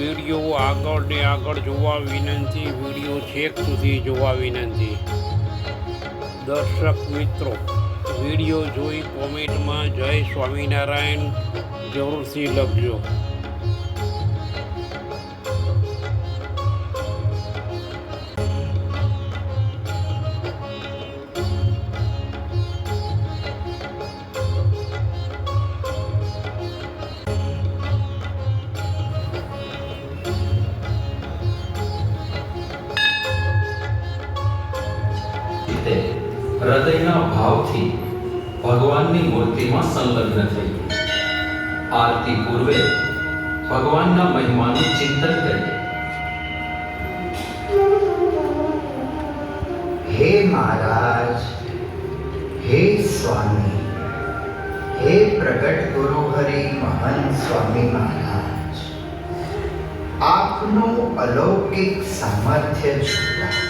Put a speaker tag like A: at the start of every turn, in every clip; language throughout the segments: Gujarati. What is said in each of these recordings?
A: વીડિયો આગળ ને આગળ જોવા વિનંતી, વીડિયો છેક સુધી જોવા વિનંતી. દર્શક મિત્રો, વીડિયો જોઈ કોમેન્ટમાં જય સ્વામિનારાયણ, જરૂરથી લખજો.
B: ભાવથી ભગવાનની મૂર્તિમાં સંલગ્ન થઈ આરતી પૂર્વે ભગવાનના મહિમાનું ચિંતન કરીએ
C: હે મહારાજ હે સ્વામી હે પ્રગટ ગુરુ હરિ મહંત સ્વામી મહારાજ આપનું અલૌકિક સામર્થ્ય જોતા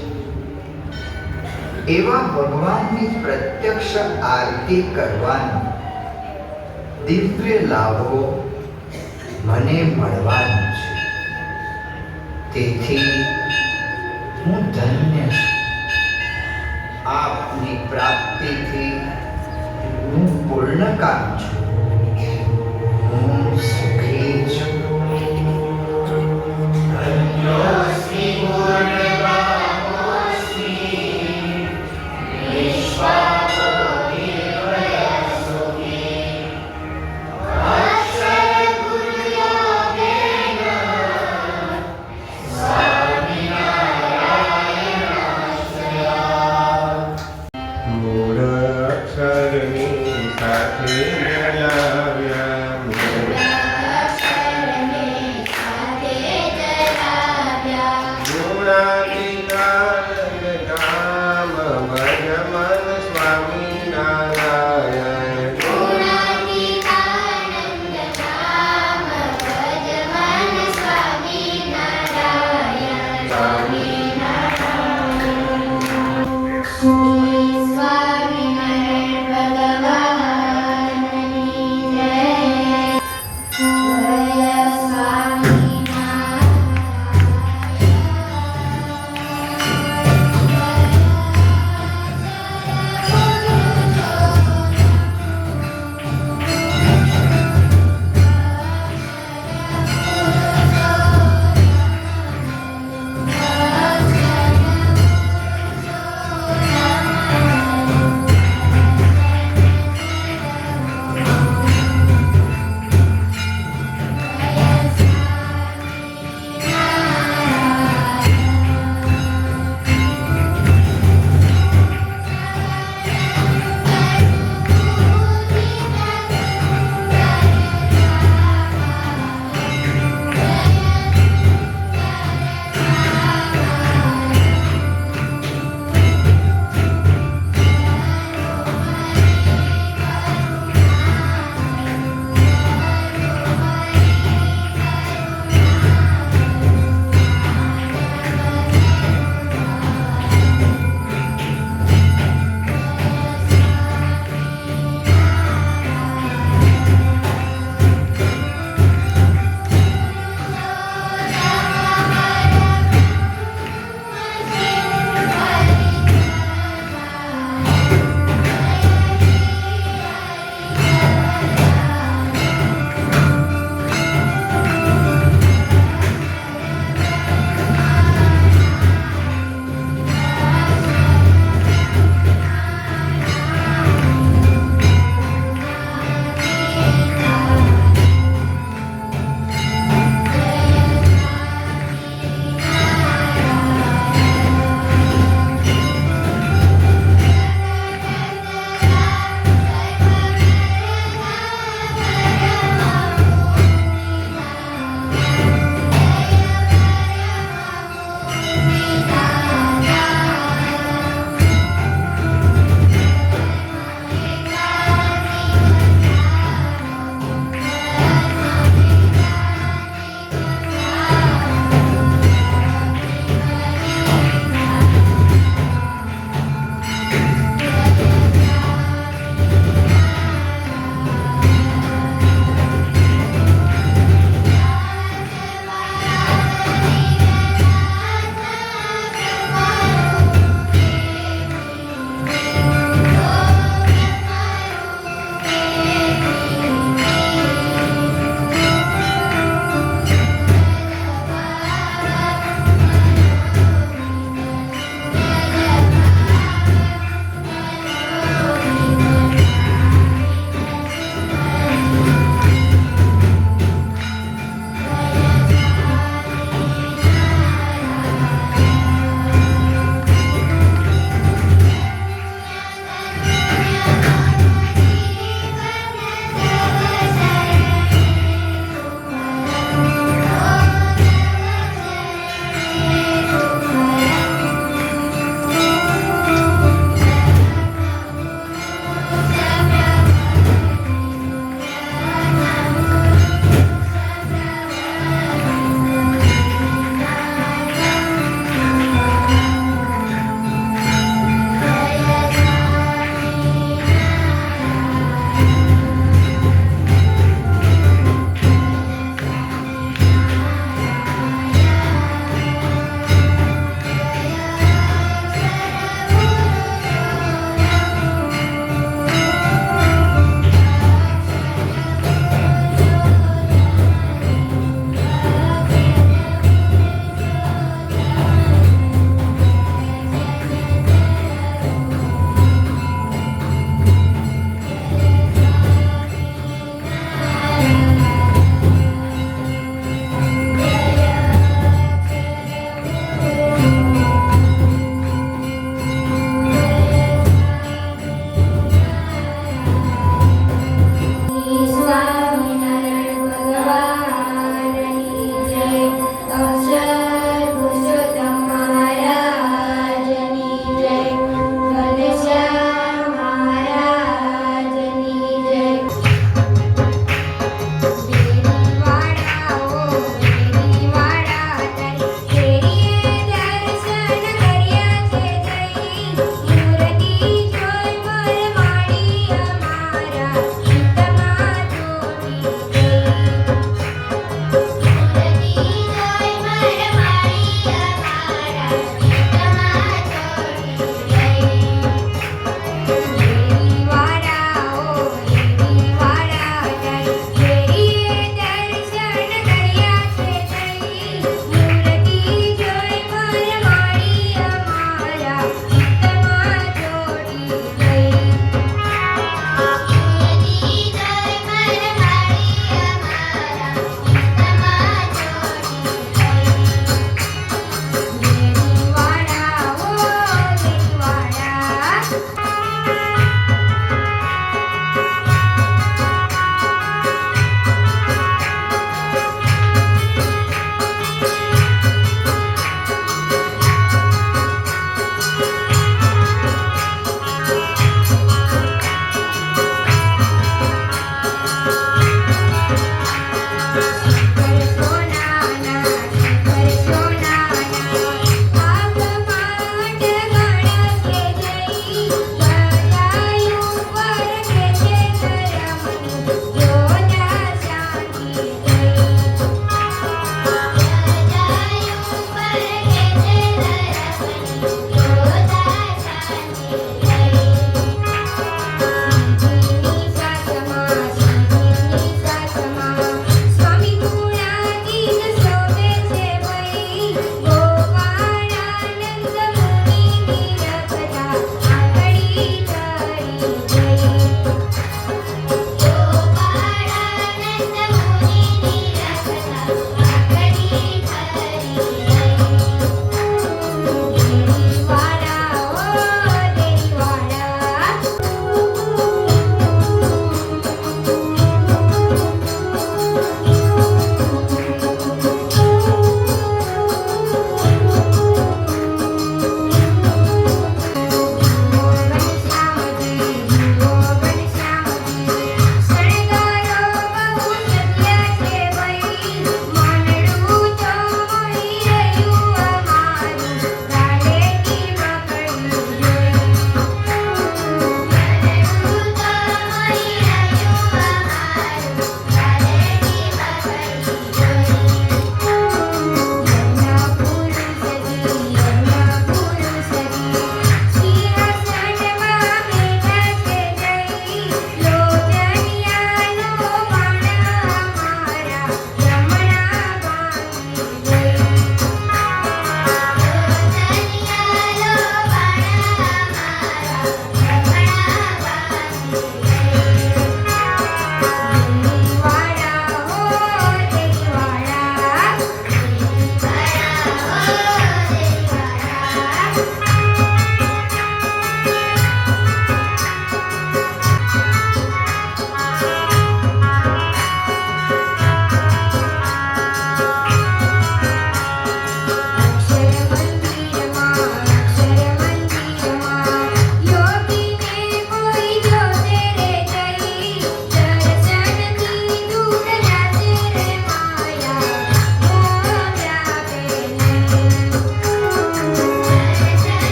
C: એવા ભગવાનની પ્રત્યક્ષ આરતી કરવાનો. દિવ્ય લાભો મને મળવાનો છે. તેથી હું ધન્ય આપની પ્રાપ્તિથી હું પૂર્ણ કામ છું.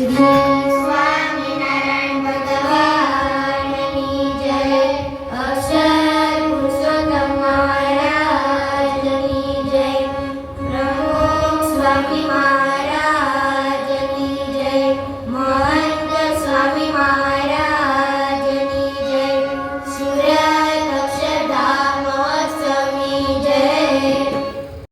D: to be.